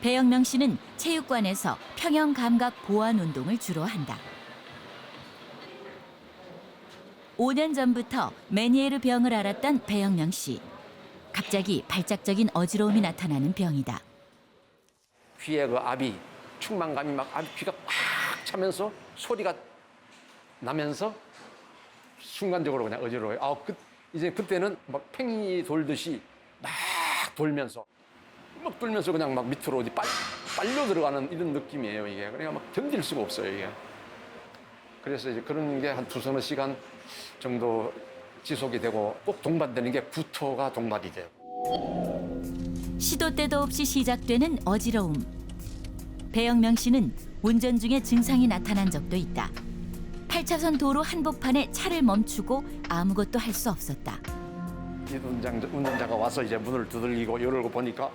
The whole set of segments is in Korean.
배영명 씨는 체육관에서 평형 감각 보완 운동을 주로 한다. 5년 전부터 메니에르 병을 앓았던 배영명 씨. 갑자기 발작적인 어지러움이 나타나는 병이다. 귀에 그 압이 충만감이 막 압, 귀가 꽉 차면서 소리가 나면서 순간적으로 그냥 어지러워요. 아, 그, 이제 그때는 막 팽이 돌듯이 막 돌면서 막 돌면서 그냥 막 밑으로 어디 빨, 빨려 들어가는 이런 느낌이에요, 이게. 그러니까 막 견딜 수가 없어요, 이게. 그래서 이제 그런 게 한 두서너 시간 정도 지속이 되고 꼭 동반되는 게 구토가 동반이 돼요. 시도 때도 없이 시작되는 어지러움. 배영명 씨는 운전 중에 증상이 나타난 적도 있다. 8차선 도로 한복판에 차를 멈추고 아무것도 할 수 없었다. 이 운전자, 운전자가 와서 이제 문을 두들기고 열고 보니까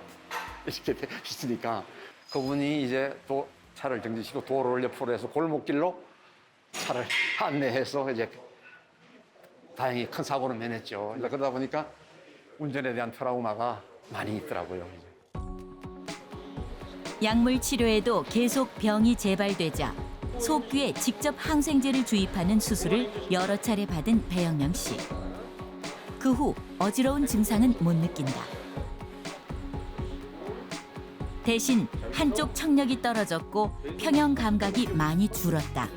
이렇게 돼 있으니까 그분이 이제 또 차를 정지시키고 도로를 옆으로 해서 골목길로 차를 안내해서 이제 다행히 큰 사고는 면했죠. 그러다 보니까 운전에 대한 트라우마가 많이 있더라고요. 약물 치료에도 계속 병이 재발되자 속귀에 직접 항생제를 주입하는 수술을 여러 차례 받은 배영명 씨. 그 후 어지러운 증상은 못 느낀다. 대신 한쪽 청력이 떨어졌고 평형 감각이 많이 줄었다.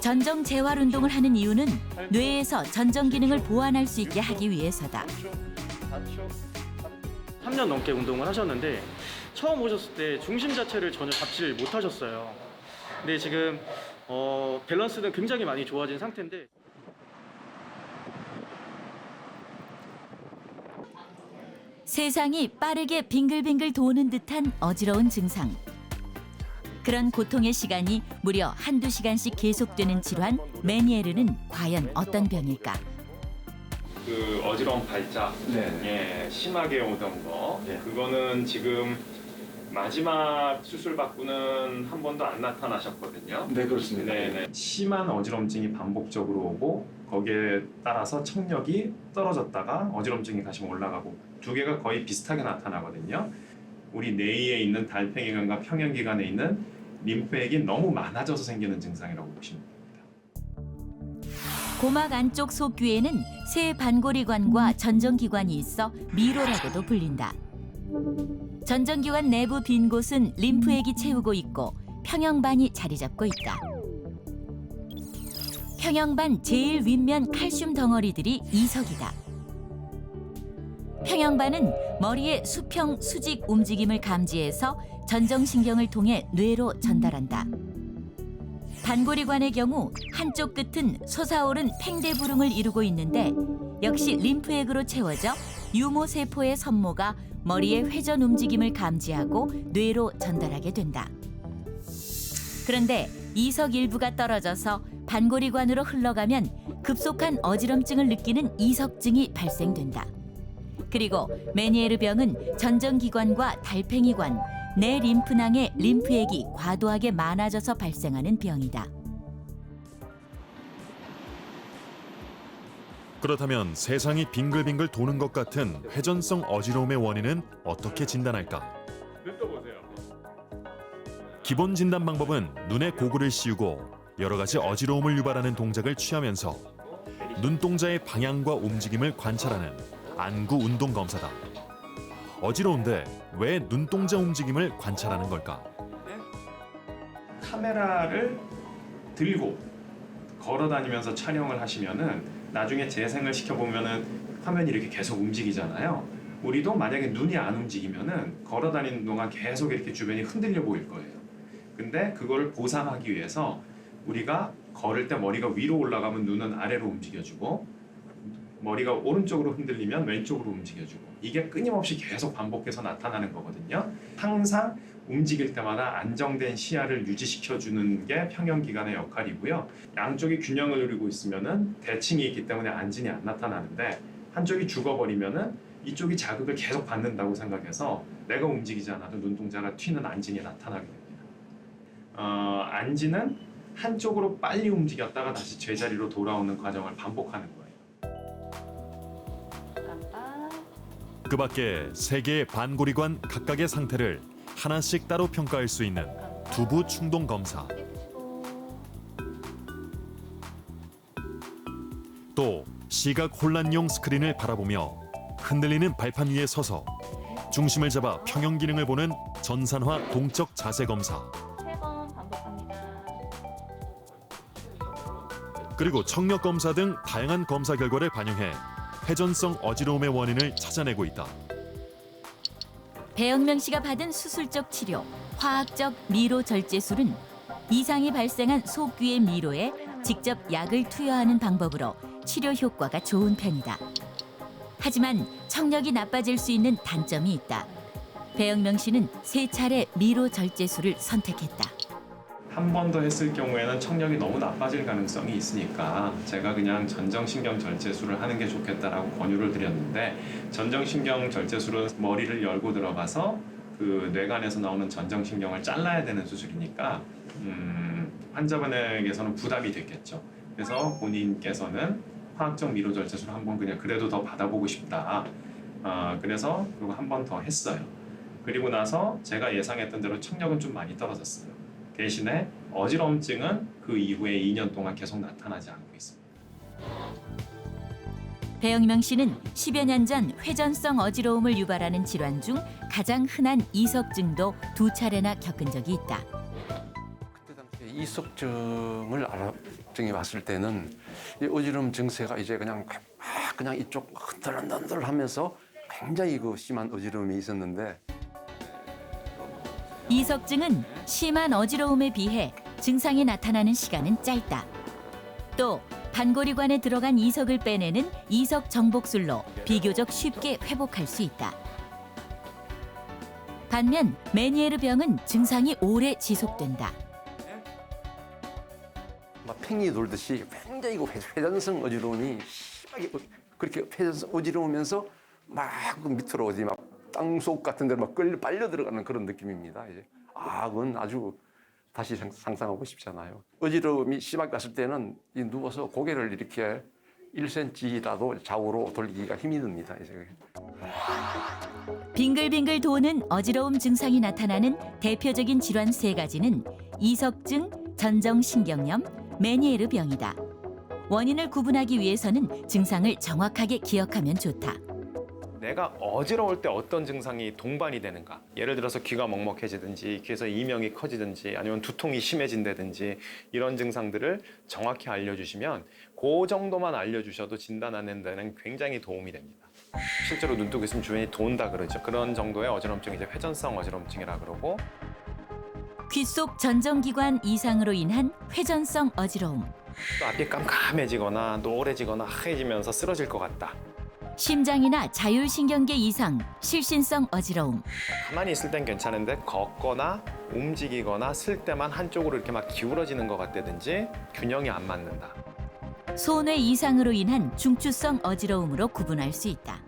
전정 재활 운동을 하는 이유는 뇌에서 전정 기능을 보완할 수 있게 하기 위해서다. 3년 넘게 운동을 하셨는데 처음 오셨을 때 중심 자체를 전혀 잡지를 못하셨어요. 근데 지금 어, 밸런스는 굉장히 많이 좋아진 상태인데 세상이 빠르게 빙글빙글 도는 듯한 어지러운 증상. 그런 고통의 시간이 무려 한두 시간씩 계속되는 질환 메니에르는 과연 어떤 병일까? 그 어지러운 발작, 예, 심하게 오던 거, 그거는 지금 마지막 수술 받고는 한 번도 안 나타나셨거든요. 네 그렇습니다. 네네. 심한 어지럼증이 반복적으로 오고 거기에 따라서 청력이 떨어졌다가 어지럼증이 다시 올라가고 두 개가 거의 비슷하게 나타나거든요. 우리 뇌에 있는 달팽이관과 평형기관에 있는 림프액이 너무 많아져서 생기는 증상이라고 보시면 됩니다. 고막 안쪽 속귀에는 세 반고리관과 전정기관이 있어 미로라고도 불린다. 전정기관 내부 빈 곳은 림프액이 채우고 있고 평형반이 자리 잡고 있다. 평형반 제일 윗면 칼슘 덩어리들이 이석이다. 평형반은 머리의 수평 수직 움직임을 감지해서 전정신경을 통해 뇌로 전달한다. 반고리관의 경우 한쪽 끝은 솟아오른 팽대부릉을 이루고 있는데 역시 림프액으로 채워져 유모 세포의 선모가 머리의 회전 움직임을 감지하고 뇌로 전달하게 된다. 그런데 이석 일부가 떨어져서 반고리관으로 흘러가면 급속한 어지럼증을 느끼는 이석증이 발생된다. 그리고 메니에르 병은 전정기관과 달팽이관, 내 림프낭의 림프액이 과도하게 많아져서 발생하는 병이다. 그렇다면 세상이 빙글빙글 도는 것 같은 회전성 어지러움의 원인은 어떻게 진단할까? 기본 진단 방법은 눈에 고글을 씌우고 여러 가지 어지러움을 유발하는 동작을 취하면서 눈동자의 방향과 움직임을 관찰하는 안구 운동 검사다. 어지러운데 왜 눈동자 움직임을 관찰하는 걸까? 카메라를 들고 걸어 다니면서 촬영을 하시면은 나중에 재생을 시켜 보면은 화면이 이렇게 계속 움직이잖아요. 우리도 만약에 눈이 안 움직이면은 걸어 다니는 동안 계속 이렇게 주변이 흔들려 보일 거예요. 근데 그거를 보상하기 위해서 우리가 걸을 때 머리가 위로 올라가면 눈은 아래로 움직여주고 머리가 오른쪽으로 흔들리면 왼쪽으로 움직여주고 이게 끊임없이 계속 반복해서 나타나는 거거든요. 항상 움직일 때마다 안정된 시야를 유지시켜 주는 게 평형기관의 역할이고요. 양쪽이 균형을 이루고 있으면은 대칭이 있기 때문에 안진이 안 나타나는데 한쪽이 죽어버리면은 이쪽이 자극을 계속 받는다고 생각해서 내가 움직이지 않아도 눈동자가 튀는 안진이 나타나게 됩니다. 어, 안진은 한쪽으로 빨리 움직였다가 다시 제자리로 돌아오는 과정을 반복하는 거예요. 그 밖에 세 개의 반고리관 각각의 상태를 하나씩 따로 평가할 수 있는 두부 충동 검사. 또 시각 혼란용 스크린을 바라보며 흔들리는 발판 위에 서서 중심을 잡아 평형 기능을 보는 전산화 동적 자세 검사. 그리고 청력 검사 등 다양한 검사 결과를 반영해 회전성 어지러움의 원인을 찾아내고 있다. 배영명 씨가 받은 수술적 치료, 화학적 미로 절제술은 이상이 발생한 속귀의 미로에 직접 약을 투여하는 방법으로 치료 효과가 좋은 편이다. 하지만 청력이 나빠질 수 있는 단점이 있다. 배영명 씨는 세 차례 미로 절제술을 선택했다. 한 번 더 했을 경우에는 청력이 너무 나빠질 가능성이 있으니까 제가 그냥 전정신경 절제술을 하는 게 좋겠다라고 권유를 드렸는데 전정신경 절제술은 머리를 열고 들어가서 그 뇌관에서 나오는 전정신경을 잘라야 되는 수술이니까 음, 환자분에게서는 부담이 됐겠죠. 그래서 본인께서는 화학적 미로 절제술 한 번 그냥 그래도 더 받아보고 싶다. 아, 그래서 그거 한 번 더 했어요. 그리고 나서 제가 예상했던 대로 청력은 좀 많이 떨어졌어요. 대신에 어지러움증은 그 이후에 2년 동안 계속 나타나지 않고 있습니다. 배영명 씨는 10여 년 전 회전성 어지러움을 유발하는 질환 중 가장 흔한 이석증도 두 차례나 겪은 적이 있다. 그때 당시에 이석증을 알아증이 왔을 때는 이 어지러움 증세가 이제 그냥 막 그냥 이쪽 흔들흔들 하면서 굉장히 그 심한 어지러움이 있었는데 이석증은 심한 어지러움에 비해 증상이 나타나는 시간은 짧다. 또 반고리관에 들어간 이석을 빼내는 이석 정복술로 비교적 쉽게 회복할 수 있다. 반면 메니에르 병은 증상이 오래 지속된다. 막 팽이 돌듯이 굉장히 그 회- 회전성 어지러움이 심하게 어- 그렇게 회전성 어지러우면서 막그 밑으로 어디 막 땅속 같은 데로 막 끌려 빨려 들어가는 그런 느낌입니다. 이제 아 그건 아주 다시 상- 상상하고 싶지 않아요. 어지러움이 심하게 갔을 때는 이 누워서 고개를 이렇게 1cm라도 좌우로 돌리기가 힘이 듭니다. 이제 빙글빙글 도는 어지러움 증상이 나타나는 대표적인 질환 세 가지는 이석증, 전정신경염, 메니에르 병이다. 원인을 구분하기 위해서는 증상을 정확하게 기억하면 좋다. 내가 어지러울 때 어떤 증상이 동반이 되는가? 예를 들어서 귀가 먹먹해지든지 귀에서 이명이 커지든지 아니면 두통이 심해진다든지 이런 증상들을 정확히 알려주시면 그 정도만 알려주셔도 진단하는 데는 굉장히 도움이 됩니다. 실제로 눈독 있으면 주변이 돈다 그러죠. 그런 정도의 어지럼증이 이제 회전성 어지럼증이라 그러고. 귓속 전정기관 이상으로 인한 회전성 어지러움, 또 앞이 깜깜해지거나 노래지거나 하얘지면서 쓰러질 것 같다 심장이나 자율신경계 이상, 실신성 어지러움, 가만히 있을 땐 괜찮은데 걷거나 움직이거나 쓸 때만 한쪽으로 이렇게 막 기울어지는 것 같다든지 균형이 안 맞는다 손해 이상으로 인한 중추성 어지러움으로 구분할 수 있다.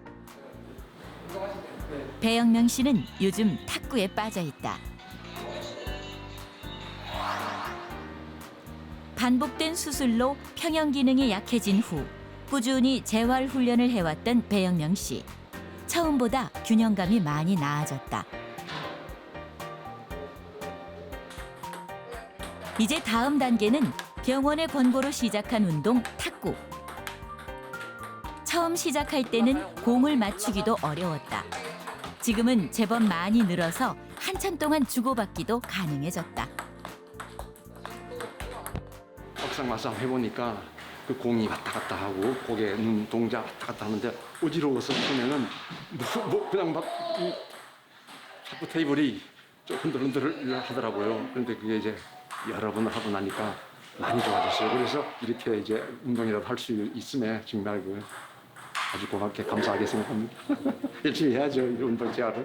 배영명 씨는 요즘 탁구에 빠져 있다. 반복된 수술로 평형 기능이 약해진 후 꾸준히 재활 훈련을 해왔던 배영명 씨. 처음보다 균형감이 많이 나아졌다. 이제 다음 단계는 병원의 권고로 시작한 운동 탁구. 처음 시작할 때는 공을 맞추기도 어려웠다. 지금은 제법 많이 늘어서 한참 동안 주고받기도 가능해졌다. 막상 막상 해보니까 그 공이 왔다 갔다 하고 고개 눈 동작 왔다 갔다 하는데 어지러워서 처음에는 뭐, 뭐 그냥 막 이, 자꾸 테이블이 좀 흔들흔들 하더라고요. 그런데 그게 이제 여러 번 하고 나니까 많이 좋아졌어요. 그래서 이렇게 이제 운동이라도 할 수 있음에 정말 그 아주 고맙게 감사하게 생각합니다. 열심히 해야죠, 이 운동 재활을.